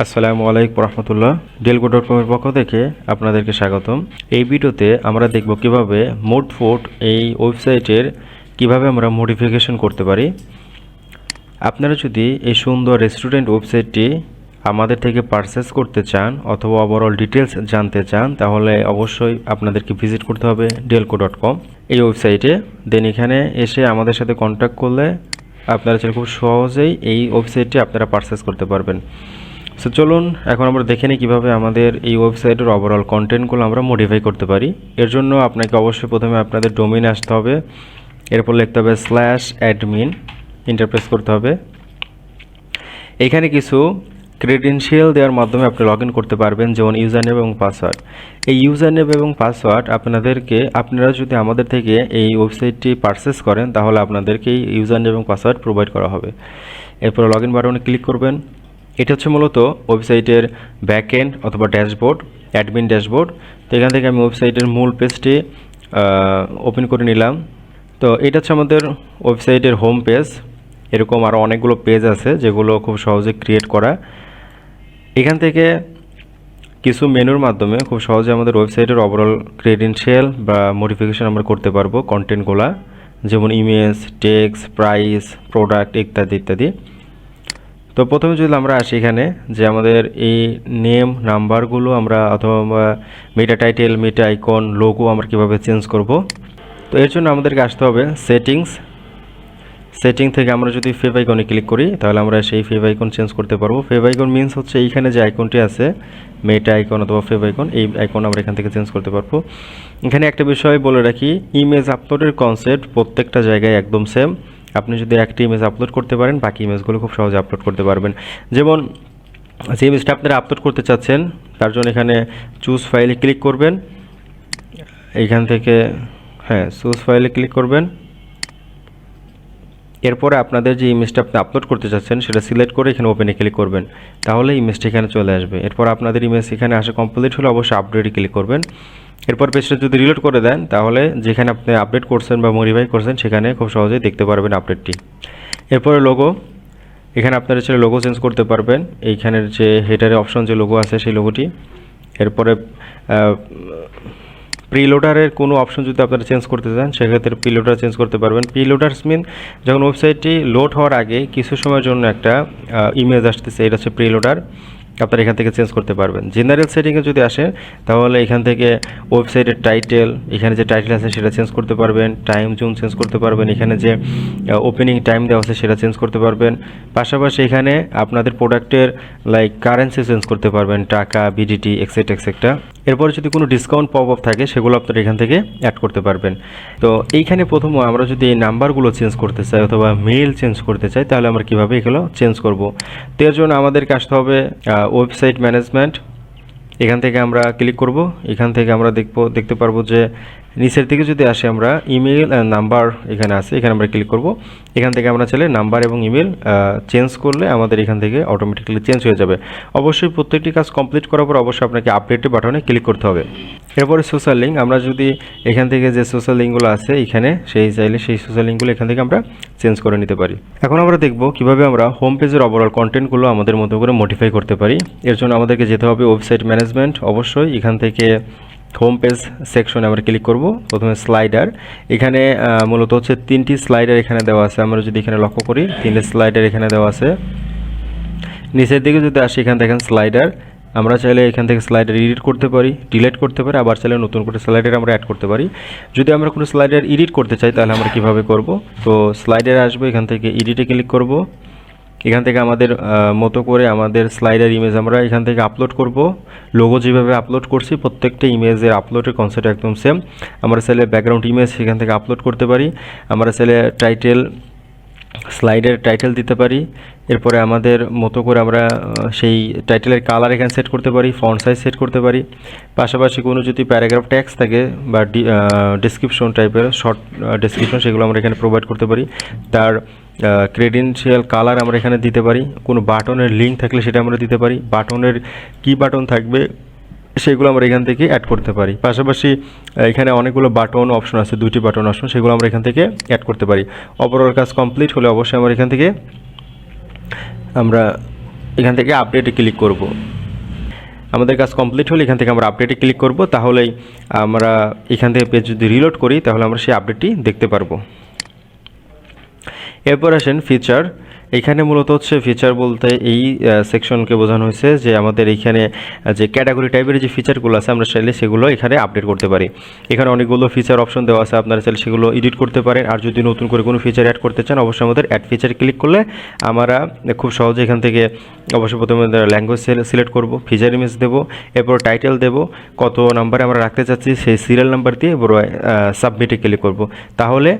আসসালামু আলাইকুম রহমতুল্লাহ। ডেলগো ডট কমের পক্ষ থেকে আপনাদেরকে স্বাগতম। এই ভিডিওতে আমরা দেখব কীভাবে মোড ফোর্ট এই ওয়েবসাইটের কীভাবে আমরা মডিফিকেশন করতে পারি। আপনারা যদি এই সুন্দর রেস্টুরেন্ট ওয়েবসাইটটি আমাদের থেকে পারচেস করতে চান অথবা ওভারঅল ডিটেলস জানতে চান, তাহলে অবশ্যই আপনাদেরকে ভিজিট করতে হবে ডেলকো ডট কম এই ওয়েবসাইটে। দেন এখানে এসে আমাদের সাথে কন্ট্যাক্ট করলে আপনারা খুব সহজেই এই ওয়েবসাইটটি আপনারা পারচেস করতে পারবেন। সো চলুন, এখন আমরা দেখে নিই কীভাবে আমাদের এই ওয়েবসাইটের ওভারঅল কন্টেন্টগুলো আমরা মডিফাই করতে পারি। এর জন্য আপনাকে অবশ্যই প্রথমে আপনাদের ডোমিন আসতে হবে। এরপর লিখতে হবে স্ল্যাশ অ্যাডমিন ইন্টারপ্রেস করতে হবে। এখানে কিছু ক্রেডেনশিয়াল দেওয়ার মাধ্যমে আপনি লগ করতে পারবেন, যেমন ইউজার নেম এবং পাসওয়ার্ড এই ইউজার নেম এবং পাসওয়ার্ড আপনাদেরকে, আপনারা যদি আমাদের থেকে এই ওয়েবসাইটটি পারচেস করেন, তাহলে আপনাদেরকে এই ইউজার নেম এবং পাসওয়ার্ড প্রোভাইড করা হবে। এরপর লগ ইন বাটনে ক্লিক করবেন। এটা হচ্ছে মূলত ওয়েবসাইটের ব্যাক এন্ড অথবা ড্যাশবোর্ড অ্যাডমিন ড্যাশবোর্ড তো এখান থেকে আমি ওয়েবসাইটের মূল পেজটি ওপেন করে নিলাম। তো এটা হচ্ছে আমাদের ওয়েবসাইটের হোম পেজ এরকম আরও অনেকগুলো পেজ আছে যেগুলো খুব সহজে ক্রিয়েট করা। এখান থেকে কিছু মেনুর মাধ্যমে খুব সহজে আমাদের ওয়েবসাইটের ওভারঅল ক্রেডেনশিয়াল বা মডিফিকেশন আমরা করতে পারব কন্টেন্টগুলা যেমন ইমেজ টেক্স প্রাইস প্রোডাক্ট ইত্যাদি ইত্যাদি। তো প্রথমে যদি আমরা আসি এখানে, যে আমাদের এই নেম নাম্বারগুলো আমরা অথবা meta title meta icon logo আমরা কীভাবে চেঞ্জ করব? তো এর জন্য আমাদেরকে আসতে হবে সেটিংস সেটিং থেকে আমরা যদি ফেভ আইকনে ক্লিক করি, তাহলে আমরা সেই ফেভ আইকন চেঞ্জ করতে পারব। ফেভ আইকন মিনস হচ্ছে এইখানে যে আইকনটি আছে মেটা আইকন অথবা ফেভ আইকন এই আইকন আমরা এখান থেকে চেঞ্জ করতে পারব। এখানে একটা বিষয় বলে রাখি ইমেজ আপলোডের কনসেপ্ট প্রত্যেকটা জায়গায় একদম সেম আপনি যদি একটি ইমেজ আপলোড করতে পারেন, বাকি ইমেজগুলো খুব সহজে আপলোড করতে পারবেন। যেমন, যে ইমেজটা আপনারা আপলোড করতে চাচ্ছেন, তার জন্য এখানে চুজ ফাইলে ক্লিক করবেন। এখান থেকে হ্যাঁ চুজ ফাইলে ক্লিক করবেন। এরপরে আপনাদের যে ইমেজটা আপনি আপলোড করতে চাচ্ছেন, সেটা সিলেক্ট করে এখানে ওপেনে ক্লিক করবেন। তাহলে ইমেজটা এখানে চলে আসবে। এরপর আপনাদের ইমেজ এখানে আসা কমপ্লিট হলে অবশ্যই আপডেটে ক্লিক করবেন। এরপর পেজটা যদি রিলোড করে দেন, তাহলে যেখানে আপনি আপডেট করছেন বা মডিফাই করছেন, সেখানে খুব সহজেই দেখতে পারবেন আপডেটটি এরপরে লোগো এখানে আপনারা ছেলে লোগো চেঞ্জ করতে পারবেন। এইখানের যে হেডারের অপশন যে লোগো আছে, সেই লোগোটি এরপরে প্রিলোডারের কোনো অপশন যদি আপনারা চেঞ্জ করতে চান, সেক্ষেত্রে প্রিলোডার চেঞ্জ করতে পারবেন। প্রিলোডার্স মিন যখন ওয়েবসাইটটি লোড হওয়ার আগে কিছু সময়ের জন্য একটা ইমেজ আসতেছে, এটা হচ্ছে প্রিলোডার আপনারা এখান থেকে চেঞ্জ করতে পারবেন। জেনারেল সেটিংয়ে যদি আসেন, তাহলে এখান থেকে ওয়েবসাইটের টাইটেল এখানে যে টাইটেল আছে সেটা চেঞ্জ করতে পারবেন টাইম জোন চেঞ্জ করতে পারবেন, এখানে যে ওপেনিং টাইম দেওয়া আছে সেটা চেঞ্জ করতে পারবেন। পাশাপাশি এখানে আপনাদের প্রোডাক্টের লাইক কারেন্সি চেঞ্জ করতে পারবেন, টাকা বিডিটি এক্সেট এক্সেট্রা এরপরে যদি কোনো ডিসকাউন্ট পপ আপ থাকে, সেগুলো আপনারা এখান থেকে অ্যাড করতে পারবেন। তো এইখানে প্রথম আমরা যদি এই নাম্বারগুলো চেঞ্জ করতে চাই অথবা মেল চেঞ্জ করতে চাই, তাহলে আমরা কীভাবে এগুলো চেঞ্জ করব? তো এর জন্য আমাদেরকে আসতে হবে ওয়েবসাইট ম্যানেজমেন্ট এখান থেকে আমরা ক্লিক করব। এখান থেকে আমরা দেখব, দেখতে পারব যে নিচের দিকে যদি আসে আমরা ইমেল নাম্বার এখানে আছে, এখানে আমরা ক্লিক করব। এখান থেকে আমরা চাইলে নাম্বার এবং ইমেল চেঞ্জ করলে আমাদের এখান থেকে অটোমেটিক্যালি চেঞ্জ হয়ে যাবে। অবশ্যই প্রত্যেকটি কাজ কমপ্লিট করার পর অবশ্যই আপনাকে আপডেট বাটনে ক্লিক করতে হবে। এরপরে সোশ্যাল লিঙ্ক আমরা যদি এখান থেকে যে সোশ্যাল লিঙ্কগুলো আছে, এখানে সেই চাইলে সেই সোশ্যাল লিঙ্কগুলো এখান থেকে আমরা চেঞ্জ করে নিতে পারি। এখন আমরা দেখব কীভাবে আমরা হোম পেজের ওভারঅল কন্টেন্টগুলো আমাদের মতো করে মডিফাই করতে পারি। এর জন্য আমাদেরকে যেতে হবে ওয়েবসাইট ম্যানেজমেন্ট অবশ্যই এখান থেকে হোম পেজ সেকশনে আমরা ক্লিক করব। প্রথমে স্লাইডার এখানে মূলত হচ্ছে তিনটি স্লাইডার এখানে দেওয়া আছে। আমরা যদি এখানে লক্ষ্য করি, তিনটে স্লাইডার এখানে দেওয়া আছে। নিচের দিকে যদি আসি, এখান দেখেন স্লাইডার আমরা চাইলে এখান থেকে স্লাইডার এডিট করতে পারি ডিলেট করতে পারি। আবার চাইলে নতুন করে স্লাইডার আমরা অ্যাড করতে পারি। যদি আমরা কোনো স্লাইডার এডিট করতে চাই, তাহলে আমরা কীভাবে করব? তো স্লাইডার আসব, এখান থেকে এডিটে ক্লিক করব। এখান থেকে আমাদের মতো করে আমাদের স্লাইডার ইমেজ আমরা এখান থেকে আপলোড করব। লোগো যেভাবে আপলোড করছি, প্রত্যেকটা ইমেজের আপলোডের কনসেপ্ট একদম সেম আমরা চাইলে ব্যাকগ্রাউন্ড ইমেজ সেখান থেকে আপলোড করতে পারি। আমরা চাইলে টাইটেল স্লাইডের টাইটেল দিতে পারি। এরপরে আমাদের মতো করে আমরা সেই টাইটেলের কালার এখানে সেট করতে পারি ফন্ট সাইজ সেট করতে পারি। পাশাপাশি কোনো যদি প্যারাগ্রাফ ট্যাক্স থাকে বা ডিসক্রিপশন টাইপের শর্ট ডিসক্রিপশন সেগুলো আমরা এখানে প্রোভাইড করতে পারি। তার ক্রেডেন্সিয়াল কালার আমরা এখানে দিতে পারি। কোনো বাটনের লিঙ্ক থাকলে সেটা আমরা দিতে পারি। বাটনের কি বাটন থাকবে সেগুলো আমরা এখান থেকে অ্যাড করতে পারি। পাশাপাশি এখানে অনেকগুলো বাটন অপশন আছে দুটি বাটন অপশন সেগুলো আমরা এখান থেকে অ্যাড করতে পারি। ওভারঅল কাজ কমপ্লিট হলে অবশ্যই আমরা এখান থেকে, আমরা এখান থেকে আপডেটে ক্লিক করব। আমাদের কাজ কমপ্লিট হলে এখান থেকে আমরা আপডেটে ক্লিক করব। তাহলেই আমরা এখান থেকে পেজ যদি রিলোড করি, তাহলে আমরা সেই আপডেটটি দেখতে পারব। এরপর আসেন ফিচার এখানে মূলত হচ্ছে ফিচার বলতে এই সেকশনকে বোঝানো হয়েছে যে আমাদের এইখানে যে ক্যাটাগরি টাইপের যে ফিচারগুলো আছে, আমরা চাইলে সেগুলো এখানে আপডেট করতে পারি। এখানে অনেকগুলো ফিচার অপশন দেওয়া আছে, আপনারা চাইলে সেগুলো এডিট করতে পারেন। আর যদি নতুন করে কোনো ফিচার অ্যাড করতে চান, অবশ্যই আমাদের অ্যাড ফিচার ক্লিক করলে আমরা খুব সহজে এখান থেকে অবশ্যই প্রথমে ল্যাঙ্গুয়েজ সিলেক্ট করব ফিচার ইমেজ দেবো, এরপর টাইটেল দেবো, কত নাম্বারে আমরা রাখতে চাচ্ছি, সেই সিরিয়াল নাম্বার দিয়ে এবার সাবমিটে ক্লিক করব। তাহলে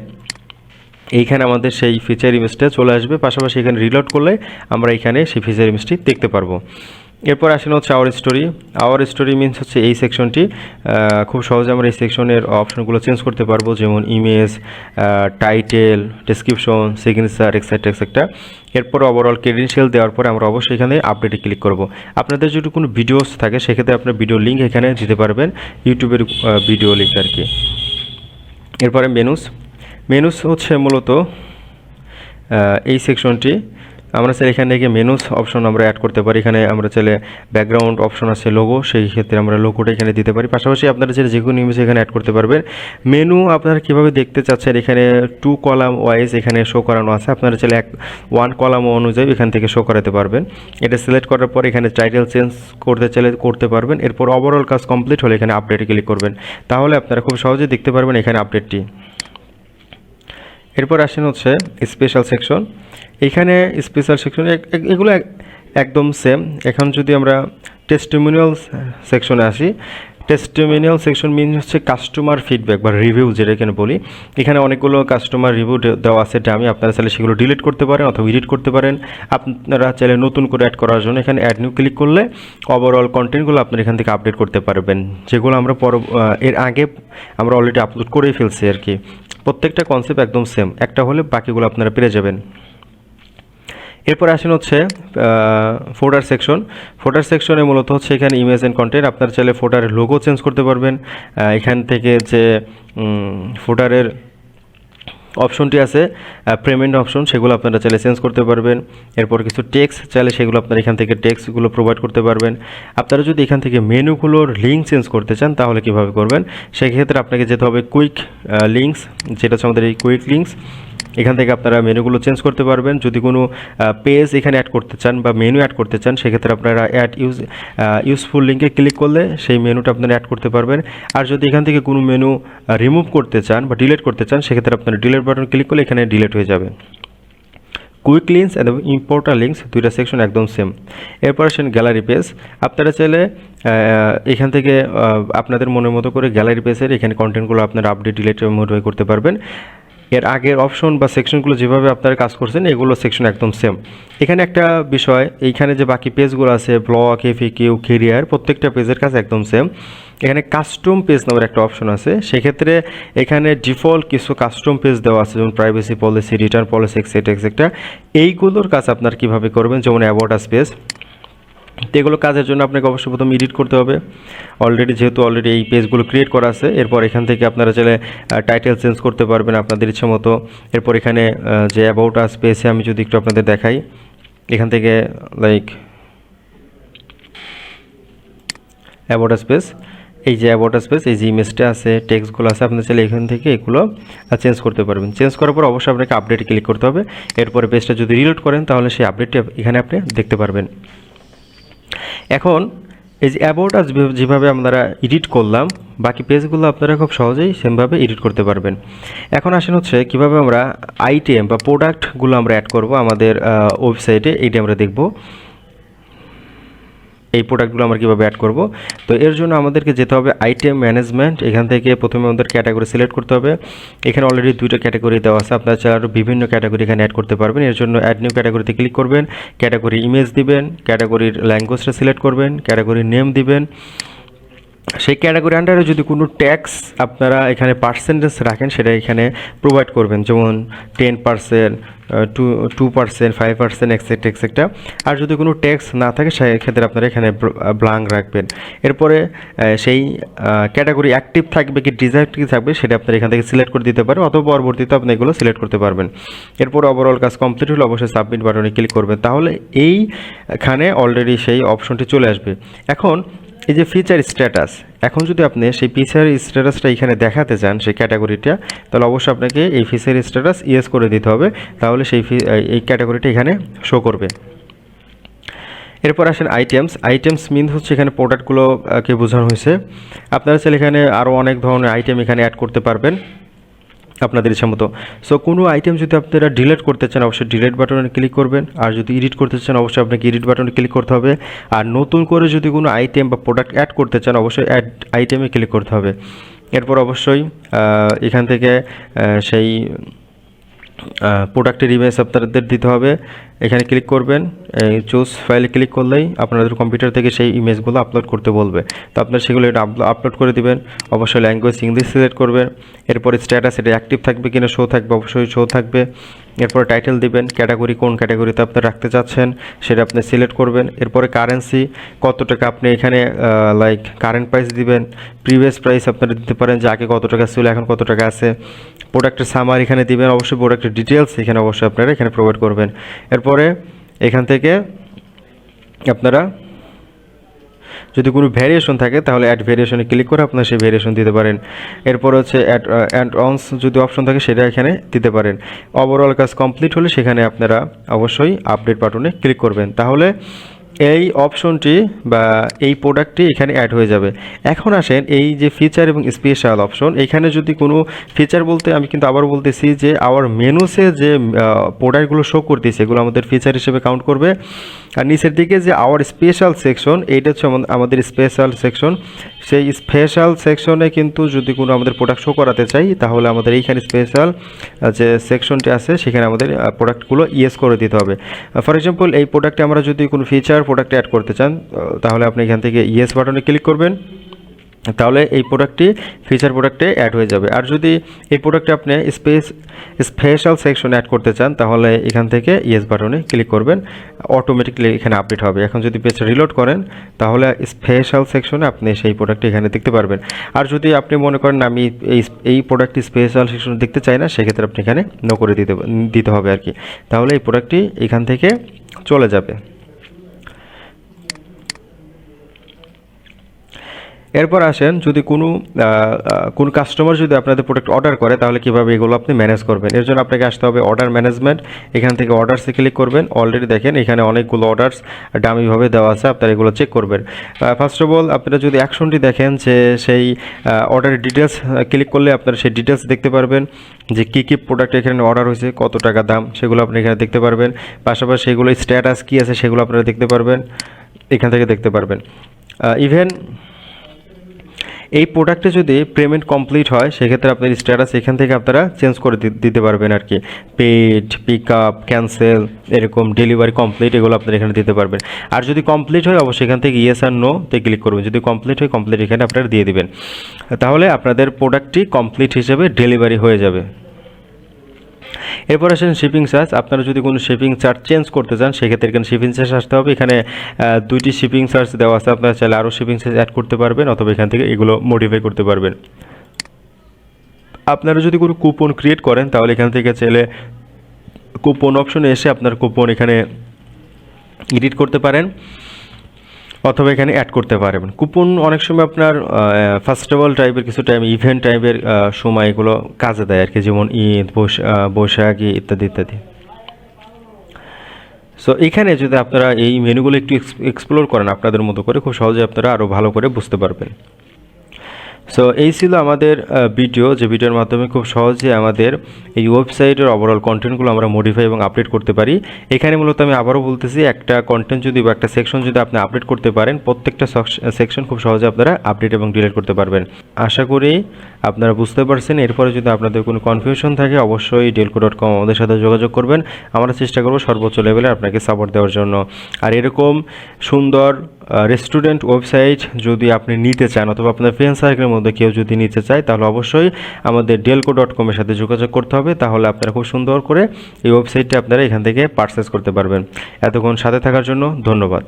এইখানে আমাদের সেই ফিচার ইমেজটা চলে আসবে। পাশাপাশি এখানে রিলোড করলে আমরা এখানে সেই ফিচার ইমেজটি দেখতে পারব। এরপর আসেন হচ্ছে our story our story means হচ্ছে এই সেকশনটি খুব সহজে আমরা এই সেকশনের অপশনগুলো চেঞ্জ করতে পারব, যেমন image title description signature etcetera etcetera এরপর ওভারঅল ক্রেডেন্সিয়াল দেওয়ার পরে আমরা অবশ্যই এখানে আপডেটে ক্লিক করব। আপনাদের যদি কোনো ভিডিওস থাকে, সেক্ষেত্রে আপনার ভিডিও লিঙ্ক এখানে দিতে পারবেন ইউটিউবের ভিডিও লিঙ্ক আর কি। এরপরে মেনুস মেনুস হচ্ছে মূলত এই সেকশনটি আমরা চাইলে এখানে গিয়ে মেনুস অপশন আমরা অ্যাড করতে পারি। এখানে আমরা চাইলে ব্যাকগ্রাউন্ড অপশন আছে লোগো সেই ক্ষেত্রে আমরা লোগোটা এখানে দিতে পারি। পাশাপাশি আপনারা চাইলে যে কোনো ইমেজ এখানে অ্যাড করতে পারবেন। মেনু আপনারা কীভাবে দেখতে চাচ্ছেন? এখানে টু কলাম ওয়াইজ এখানে শো করানো আছে। আপনারা চাইলে এক ওয়ান কলাম অনুযায়ী এখান থেকে শো করাতে পারবেন। এটা সিলেক্ট করার পর এখানে টাইটেল চেঞ্জ করতে চাইলে করতে পারবেন। এরপর ওভারঅল কাজ কমপ্লিট হলে এখানে আপডেটে ক্লিক করবেন। তাহলে আপনারা খুব সহজেই দেখতে পারবেন এখানে আপডেটটি এরপর আসেন হচ্ছে স্পেশাল সেকশন এখানে স্পেশাল সেকশন এগুলো এক- একদম সেম এখন যদি আমরা টেস্টিমিনিয়াল সেকশনে আসি টেস্টিমিনিয়াল সেকশন মিন হচ্ছে কাস্টমার ফিডব্যাক বা রিভিউ যেটা এখানে বলি। এখানে অনেকগুলো কাস্টমার রিভিউ দেওয়া আছে আমি আপনারা চাইলে সেগুলো ডিলিট করতে পারেন অথবা এডিট করতে পারেন। আপনারা চাইলে নতুন করে অ্যাড করার জন্য এখানে অ্যাড নিউ ক্লিক করলে ওভারঅল কন্টেন্টগুলো আপনারা এখান থেকে আপডেট করতে পারবেন। যেগুলো আমরা পর এর আগে আমরা অলরেডি আপলোড করেই ফেলছি আর কি। প্রত্যেকটা কনসেপ্ট একদম সেম একটা হলে বাকিগুলো আপনারা পেরে যাবেন। এরপর আসেন হচ্ছে ফোটার সেকশন ফোটার সেকশনে মূলত হচ্ছে এখানে ইমেজ অ্যান্ড কন্টেন্ট আপনার চাইলে ফোটার লোগো চেঞ্জ করতে পারবেন। এখান থেকে যে ফোটারের অপশনটি আছে পেমেন্ট অপশন সেগুলো আপনারা চাইলে চেঞ্জ করতে পারবেন। এরপর কিছু টেক্স চাইলে সেগুলো আপনারা এখান থেকে টেক্সগুলো প্রোভাইড করতে পারবেন। আপনারা যদি এখান থেকে মেনুগুলোর লিঙ্ক চেঞ্জ করতে চান, তাহলে কীভাবে করবেন? সেক্ষেত্রে আপনাকে যেতে হবে কুইক লিঙ্কস যেটা হচ্ছে আমাদের এই কুইক লিঙ্কস এখান থেকে আপনারা মেনুগুলো চেঞ্জ করতে পারবেন। যদি কোনো পেজ এখানে অ্যাড করতে চান বা মেনু অ্যাড করতে চান, সেক্ষেত্রে আপনারা অ্যাড ইউজ ইউজফুল লিঙ্কে ক্লিক করলে সেই মেনুটা আপনারা অ্যাড করতে পারবেন। আর যদি এখান থেকে কোনো মেনু রিমুভ করতে চান বা ডিলিট করতে চান, সেক্ষেত্রে আপনারা ডিলিট বাটন ক্লিক করলে এখানে ডিলিট হয়ে যাবে। কুইক লিঙ্কস এবং ইম্পোর্টার লিঙ্কস দুইটা সেকশন একদম সেম এরপর আসেন গ্যালারি পেজ আপনারা চাইলে এখান থেকে আপনাদের মনের মতো করে গ্যালারি পেজের এখানে কন্টেন্টগুলো আপনারা আপডেট ডিলেট মোডিফাই করতে পারবেন। এর আগের অপশন বা সেকশনগুলো যেভাবে আপনারা কাজ করছেন, এগুলো সেকশন একদম সেম এখানে একটা বিষয়, এইখানে যে বাকি পেজগুলো আছে ব্লগ এফি কিউ কেরিয়ার প্রত্যেকটা পেজের কাজ একদম সেম এখানে কাস্টম পেজ নামের একটা অপশন আছে। সেক্ষেত্রে এখানে ডিফল্ট কিছু কাস্টম পেজ দেওয়া আছে, যেমন privacy policy return policy etcetera etcetera এইগুলোর কাজ আপনার কীভাবে করবেন? যেমন অ্যাবোর্ডাস পেজ তো এগুলো কাজের জন্য আপনাকে অবশ্যই প্রথম এডিট করতে হবে। অলরেডি যেহেতু অলরেডি এই পেজগুলো ক্রিয়েট করা আছে, এরপর এখান থেকে আপনারা চাইলে টাইটেল চেঞ্জ করতে পারবেন আপনাদের ইচ্ছে মতো। এরপর এখানে যে অ্যাবাউট আস পেজে আমি যদি একটু আপনাদের দেখাই। এখান থেকে লাইক অ্যাবাউট স্পেস এই যে অ্যাবাউট স্পেস এই যে ইমেজটা আছে টেক্সটগুলো আছে আপনি চাইলে এখান থেকে এগুলো চেঞ্জ করতে পারবেন। চেঞ্জ করার পর অবশ্যই আপনাকে আপডেটে ক্লিক করতে হবে। এরপরে পেজটা যদি রিলোড করেন, তাহলে সেই আপডেটটি এখানে আপনি দেখতে পারবেন। এখন এই যে অ্যাবাউট আজ যেভাবে আমরা এডিট করলাম, বাকি পেজগুলো আপনারা খুব সহজেই সেমভাবে এডিট করতে পারবেন। এখন আসেন হচ্ছে কীভাবে আমরা আইটেম বা প্রোডাক্টগুলো আমরা অ্যাড করব আমাদের ওয়েবসাইটে এইটা আমরা দেখব। এই প্রোডাক্টগুলো আমরা কীভাবে অ্যাড করব? তো এর জন্য আমাদেরকে যেতে হবে আইটেম ম্যানেজমেন্ট এখান থেকে প্রথমে আমাদের ক্যাটাগরি সিলেক্ট করতে হবে। এখানে অলরেডি দুইটা ক্যাটাগরি দেওয়া আছে, আপনার চাইলে আরও বিভিন্ন ক্যাটাগরি এখানে অ্যাড করতে পারবেন। এর জন্য অ্যাড নিউ ক্যাটাগরিতে ক্লিক করবেন ক্যাটাগরি ইমেজ দিবেন ক্যাটাগরির ল্যাঙ্গুয়েজটা সিলেক্ট করবেন ক্যাটাগরির নেম দিবেন। সেই ক্যাটাগরি আন্ডারে যদি কোনো ট্যাক্স আপনারা এখানে পার্সেন্টেজ রাখেন, সেটা এখানে প্রোভাইড করবেন। যেমন ten percent two two percent five percent etcetera etcetera আর যদি কোনো ট্যাক্স না থাকে, সেক্ষেত্রে আপনারা এখানে ব্লাঙ্ক রাখবেন। এরপরে সেই ক্যাটাগরি অ্যাক্টিভ থাকবে কি ডিসঅ্যাক্টিভ থাকবে, সেটা আপনারা এখান থেকে সিলেক্ট করে দিতে পারেন, অথবা পরবর্তীতে আপনি এগুলো সিলেক্ট করতে পারবেন। এরপর ওভারঅল কাজ কমপ্লিট হলে অবশ্যই সাবমিট বাটনে ক্লিক করবেন। তাহলে এইখানে অলরেডি সেই অপশনটি চলে আসবে। এখন এই যে ফিচার স্ট্যাটাস এখন যদি আপনি সেই ফিচার স্ট্যাটাসটা এখানে দেখাতে চান, সেই ক্যাটাগরিটা তাহলে অবশ্যই আপনাকে এই ফিচার স্ট্যাটাস ইয়েস করে দিতে হবে। তাহলে সেই এই ক্যাটাগরিটা এখানে শো করবে। এরপর আসেন আইটেমস আইটেমস মিন হচ্ছে এখানে প্রোডাক্টগুলোকে বোঝানো হয়েছে। আপনারা চাইলে এখানে আরও অনেক ধরনের আইটেম এখানে অ্যাড করতে পারবেন। আপনাদের ইচ্ছা মতো। সো কোনো আইটেম যদি আপনারা ডিলেট করতে চান, অবশ্যই ডিলেট বাটনে ক্লিক করবেন। আর যদি এডিট করতে চান, অবশ্যই আপনাকে এডিট বাটনে ক্লিক করতে হবে। আর নতুন করে যদি কোনো আইটেম বা প্রোডাক্ট অ্যাড করতে চান, অবশ্যই অ্যাড আইটেমে ক্লিক করতে হবে। এরপর অবশ্যই এখান থেকে সেই প্রোডাক্টের ইমেজ আপনাদের দিতে হবে। এখানে ক্লিক করবেন চুজ ফাইলে ক্লিক করলেই আপনাদের কম্পিউটার থেকে সেই ইমেজগুলো আপলোড করতে বলবে। তো আপনারা সেগুলো এটা আপলোড করে দিবেন। অবশ্যই ল্যাঙ্গুয়েজ ইংলিশ সিলেক্ট করবেন। এরপর স্ট্যাটাস এটা অ্যাক্টিভ থাকবে কিনা শো থাকবে, অবশ্যই শো থাকবে। এরপরে টাইটেল দিবেন ক্যাটাগরি কোন ক্যাটাগরিতে আপনি রাখতে চাচ্ছেন, সেটা আপনি সিলেক্ট করবেন। এরপরে কারেন্সি কত টাকা আপনি এখানে লাইক কারেন্ট প্রাইস দিবেন প্রিভিয়াস প্রাইস আপনারা দিতে পারেন যে আগে কত টাকা ছিল, এখন কত টাকা আছে। প্রোডাক্টের সামার এখানে দিবেন, অবশ্যই প্রোডাক্টের ডিটেলস এখানে অবশ্যই আপনারা এখানে প্রোভাইড করবেন। এরপরে এখান থেকে আপনারা যদি কোনো ভ্যারিয়েশন থাকে, তাহলে অ্যাড ভ্যারিয়েশনে ক্লিক করে আপনার সেই ভ্যারিয়েশন দিতে পারেন। এরপর হচ্ছে অ্যাড অ্যান্ড অনস যদি অপশন থাকে, সেটা এখানে দিতে পারেন। ওভারঅল কাজ কমপ্লিট হলে সেখানে আপনারা অবশ্যই আপডেট বাটনে ক্লিক করবেন। তাহলে এই অপশনটি বা এই প্রোডাক্টটি এখানে অ্যাড হয়ে যাবে। এখন আসেন এই যে ফিচার এবং স্পেশাল অপশন এখানে যদি কোনো ফিচার বলতে আমি কিন্তু আবার বলতেছি যে আওয়ার মেনুসে যে প্রোডাক্টগুলো শো করতেছে, এগুলো আমাদের ফিচার হিসেবে কাউন্ট করবে। আর নিচের দিকে যে আওয়ার স্পেশাল সেকশন এইটা হচ্ছে আমাদের স্পেশাল সেকশন সেই স্পেশাল সেকশনে কিন্তু যদি কোনো আমাদের প্রোডাক্ট শো করাতে চাই, তাহলে আমাদের এইখানে স্পেশাল যে সেকশনটি আছে, সেখানে আমাদের প্রোডাক্টগুলো ইয়েস করে দিতে হবে। ফর এক্সাম্পল এই প্রোডাক্টে আমরা যদি কোনো ফিচার প্রোডাক্টে অ্যাড করতে চান তাহলে আপনি এখান থেকে ইয়েস বাটনে ক্লিক করবেন। তাহলে এই প্রোডাক্টটি ফিচার প্রোডাক্টে অ্যাড হয়ে যাবে। আর যদি এই প্রোডাক্টে আপনি স্পেস স্পেশাল সেকশন অ্যাড করতে চান, তাহলে এখান থেকে ইয়েস বাটনে ক্লিক করবেন। অটোমেটিকলি এখানে আপডেট হবে। এখন যদি পেজ রিলোড করেন, তাহলে স্পেশাল সেকশনে আপনি সেই প্রোডাক্টটি এখানে দেখতে পারবেন। আর যদি আপনি মনে করেন, আমি এই এই প্রোডাক্টটি স্পেশাল সেকশন দেখতে চাই না, সেক্ষেত্রে আপনি এখানে নো করে দিতে দিতে হবে আর কি তাহলে এই প্রোডাক্টটি এখান থেকে চলে যাবে। এরপর আসেন, যদি কোনো কোনো কাস্টমার যদি আপনাদের প্রোডাক্ট অর্ডার করে, তাহলে কীভাবে এগুলো আপনি ম্যানেজ করবেন? এর জন্য আপনাকে আসতে হবে অর্ডার ম্যানেজমেন্ট এখান থেকে অর্ডারসে ক্লিক করবেন। অলরেডি দেখেন, এখানে অনেকগুলো অর্ডার্স ডামিভাবে দেওয়া আছে, আপনারা এগুলো চেক করবেন। ফার্স্ট অফ অল আপনারা যদি অ্যাকশনটি দেখেন যে সেই অর্ডারের ডিটেলস ক্লিক করলে আপনারা সেই ডিটেলস দেখতে পারবেন যে কী কী প্রোডাক্ট এখানে অর্ডার হয়েছে, কত টাকা দাম, সেগুলো আপনি এখানে দেখতে পারবেন। পাশাপাশি সেগুলো স্ট্যাটাস কী আছে, সেগুলো আপনারা দেখতে পারবেন। এখান থেকে দেখতে পারবেন। ইভেন এই প্রোডাক্টে যদি পেমেন্ট কমপ্লিট হয়, সেক্ষেত্রে আপনার স্ট্যাটাস এখান থেকে আপনারা চেঞ্জ করে দিতে পারবেন আর কি। পেড পিক আপ ক্যান্সেল এরকম ডেলিভারি কমপ্লিট এগুলো আপনারা এখানে দিতে পারবেন। আর যদি কমপ্লিট হয়, অবশ্যই এখান থেকে ইয়েস আর নোতে ক্লিক করবেন। যদি কমপ্লিট হয় কমপ্লিট এখানে আপনারা দিয়ে দিবেন। তাহলে আপনাদের প্রোডাক্টটি কমপ্লিট হিসেবে ডেলিভারি হয়ে যাবে। এরপর আসেন শিপিং চার্জ আপনারা যদি কোনো শিপিং চার্জ চেঞ্জ করতে চান, সেক্ষেত্রে এখানে শিপিং চার্জ আসতে হবে। এখানে দুইটি শিপিং চার্জ দেওয়া আছে। আপনারা চাইলে আরও শিপিং চার্জ অ্যাড করতে পারবেন অথবা এখান থেকে এগুলো মডিফাই করতে পারবেন। আপনারা যদি কোনো কুপন ক্রিয়েট করেন, তাহলে এখান থেকে চাইলে কুপন অপশনে এসে আপনার কুপন এখানে এডিট করতে পারেন। অথবা এখানে অ্যাড করতে পারবেন। কুপন অনেক সময় আপনার ফেস্টিভ্যাল টাইপের কিছু টাইম ইভেন্ট টাইপের সময় এগুলো কাজে দেয় আর কি যেমন ঈদ বৈশাখ, ইত্যাদি ইত্যাদি। সো এখানে যদি আপনারা এই মেনুগুলো একটু এক্সপ্লোর করেন আপনাদের মতো করে, খুব সহজে আপনারা আরও ভালো করে বুঝতে পারবেন। সো এই ছিল আমাদের ভিডিও যে ভিডিওর মাধ্যমে খুব সহজে আমাদের এই ওয়েবসাইটের ওভারঅল কন্টেন্টগুলো আমরা মডিফাই এবং আপডেট করতে পারি। এখানে মূলত আমি আবারও বলতেছি, একটা কন্টেন্ট যদি বা একটা সেকশন যদি আপনি আপডেট করতে পারেন, প্রত্যেকটা সেকশন খুব সহজে আপনারা আপডেট এবং ডিলিট করতে পারবেন। আশা করি আপনারা বুঝতে পারছেন। এরপরে যদি আপনাদের কোনো কনফিউশন থাকে, অবশ্যই ডেলকো ডট কম আমাদের সাথে যোগাযোগ করবেন। আমরা চেষ্টা করব সর্বোচ্চ লেভেলে আপনাকে সাপোর্ট দেওয়ার জন্য। আর এরকম সুন্দর রেস্টুরেন্ট ওয়েবসাইট যদি আপনি নিতে চান অথবা আপনার ফ্রেন্ড সার্কেলের মধ্যে কেউ যদি নিতে চায়, তাহলে অবশ্যই আমাদের ডেলকো ডট কমের সাথে যোগাযোগ করতে হবে। তাহলে আপনারা খুব সুন্দর করে এই ওয়েবসাইটটি আপনারা এখান থেকে পারচেস করতে পারবেন। এতক্ষণ সাথে থাকার জন্য ধন্যবাদ।